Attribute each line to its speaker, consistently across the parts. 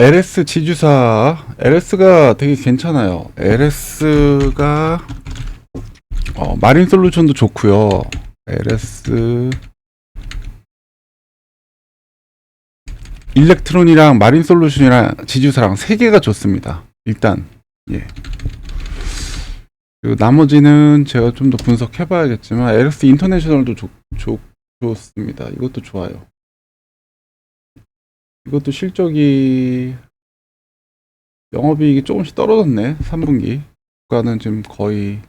Speaker 1: LS 지주사 LS가 되게 괜찮아요. LS가 어, 마린 솔루션도 좋고요. LS 일렉트론이랑 마린 솔루션이랑 지주사랑 세 개가 좋습니다. 일단 예. 그리고 나머지는 제가 좀 더 분석해봐야겠지만 LS 인터내셔널도 좋, 좋, 좋습니다. 이것도 좋아요. 이것도 실적이 영업이익이 조금씩 떨어졌네 3분기. 주가는 지금 거의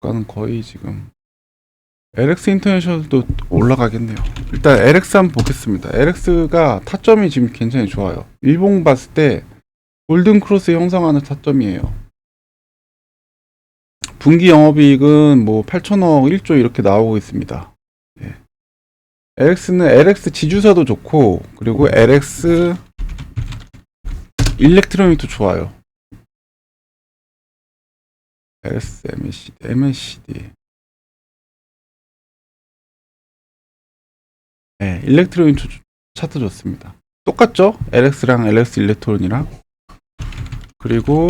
Speaker 1: 주가는 거의 지금 LX 인터내셔널도 올라가겠네요. 일단 LX 한번 보겠습니다. LX가 타점이 지금 굉장히 좋아요. 일봉 봤을 때 골든 크로스 형성하는 타점이에요. 분기 영업이익은 뭐 8천억 1조 이렇게 나오고 있습니다. 예. LX는 LX 지주사도 좋고 그리고 LX 일렉트로닉도 좋아요. LS MACD, MACD. 네, 일렉트로닉 조- 차트 좋습니다. 똑같죠? LX랑 LX 일렉트론이랑 그리고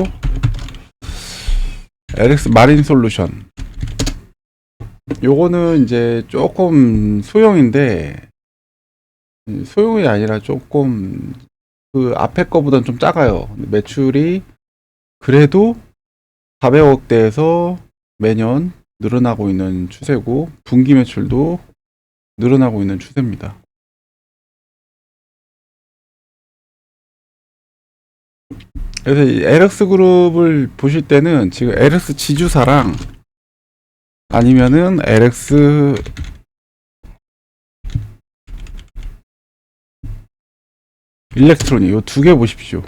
Speaker 1: LX 마린 솔루션 요거는 이제 조금 소형인데 음, 소형이 아니라 조금 그 앞에 거보다는 좀 작아요. 매출이 그래도 400억대에서 매년 늘어나고 있는 추세고 분기 매출도 늘어나고 있는 추세입니다. 그래서 이 LX 그룹을 보실 때는 지금 LX 지주사랑 아니면은 LX 일렉트로닉 이 두 개 보십시오.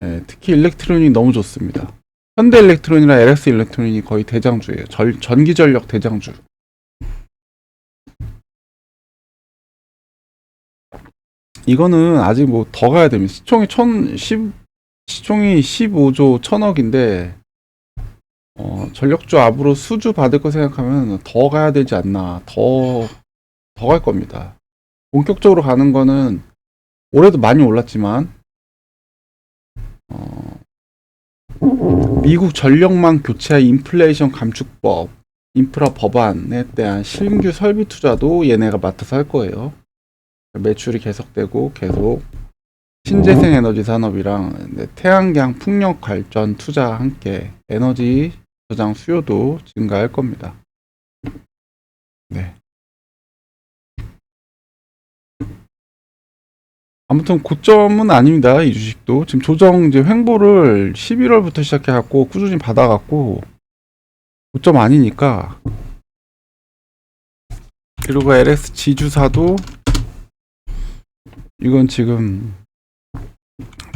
Speaker 1: 네, 특히 일렉트로닉 너무 좋습니다. 현대 일렉트로닉이랑 LX 일렉트로닉이 거의 대장주예요. 절, 전기 전력 대장주. 이거는 아직 뭐 더 가야 됩니다. 시총이 천, 십, 시총이 15조 천억인데 어, 전력주 앞으로 수주 받을 거 생각하면 더 가야 되지 않나. 더, 더 갈 겁니다. 본격적으로 가는 거는 올해도 많이 올랐지만, 어, 미국 전력망 교체 인플레이션 감축법, 인프라 법안에 대한 신규 설비 투자도 얘네가 맡아서 할 거예요. 매출이 계속되고 계속 신재생 에너지 산업이랑 이제 태양광 풍력 발전 투자 함께 에너지 저장 수요도 증가할 겁니다. 네. 아무튼 고점은 아닙니다. 이 주식도 지금 조정 이제 횡보를 11월부터 시작해 갖고 꾸준히 받아 갖고 고점 아니니까 그리고 LS 지주사도 이건 지금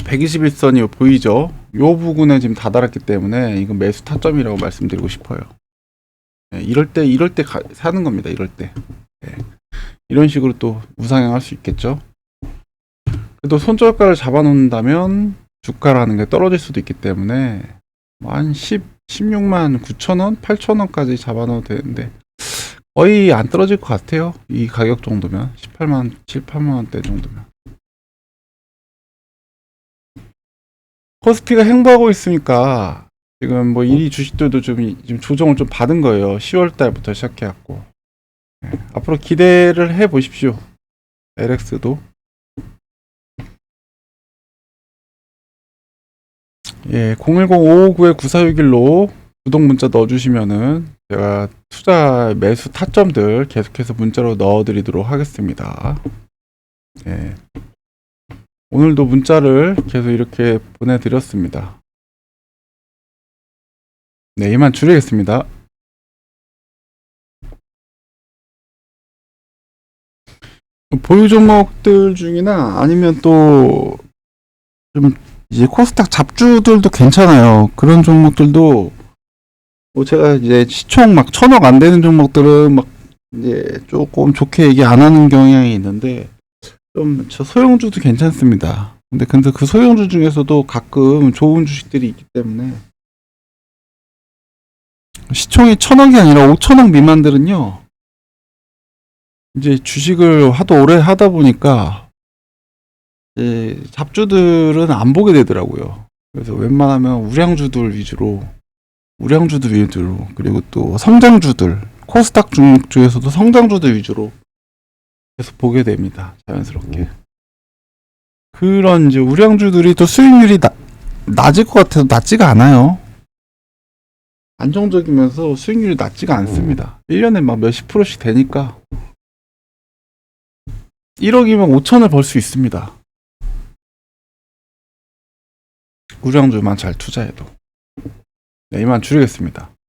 Speaker 1: 121선이 보이죠? 요 부분에 지금 다다랐기 때문에 이건 매수 타점이라고 말씀드리고 싶어요. 네, 이럴 때 이럴 때 가- 사는 겁니다. 이럴 때 네. 이런 식으로 또 우상향할 수 있겠죠. 그래도 손절가를 잡아놓는다면 주가라는 게 떨어질 수도 있기 때문에 뭐한 10, 16만 9천 원, 8천 원까지 잡아놓어도 되는데 거의 안 떨어질 것 같아요. 이 가격 정도면 18만, 7, 8만 원대 정도면. 코스피가 행보하고 있으니까 지금 뭐이 주식들도 좀 이- 지금 조정을 좀 받은 거예요. 10월 달부터 시작해갖고 네, 앞으로 기대를 해 보십시오. LX도 예, 010-559-9461로 구독 문자 넣어주시면은 제가 투자 매수 타점들 계속해서 문자로 넣어드리도록 하겠습니다. 예. 오늘도 문자를 계속 이렇게 보내드렸습니다. 네, 이만 줄이겠습니다. 보유 종목들 중이나 아니면 또 좀 이제 코스닥 잡주들도 괜찮아요. 그런 종목들도 뭐 제가 이제 시총 막 천억 안 되는 종목들은 막 이제 조금 좋게 얘기 안 하는 경향이 있는데 좀 저 소형주도 괜찮습니다. 근데 근데 그 소형주 중에서도 가끔 좋은 주식들이 있기 때문에 시총이 천 억이 아니라 오천 억 미만들은요. 이제 주식을 하도 오래 하다 보니까 이제 잡주들은 안 보게 되더라고요. 그래서 웬만하면 우량주들 위주로 우량주들 위주로 그리고 또 성장주들 코스닥 중 중에서도 성장주들 위주로 계속 보게 됩니다. 자연스럽게. 그런 이제 우량주들이 또 수익률이 나, 낮을 것 같아서 낮지가 않아요. 안정적이면서 수익률이 낮지가 않습니다. 1년에 막 몇십 프로씩 되니까 1억이면 5천을 벌 수 있습니다. 우량주만 잘 투자해도. 네, 이만 줄이겠습니다.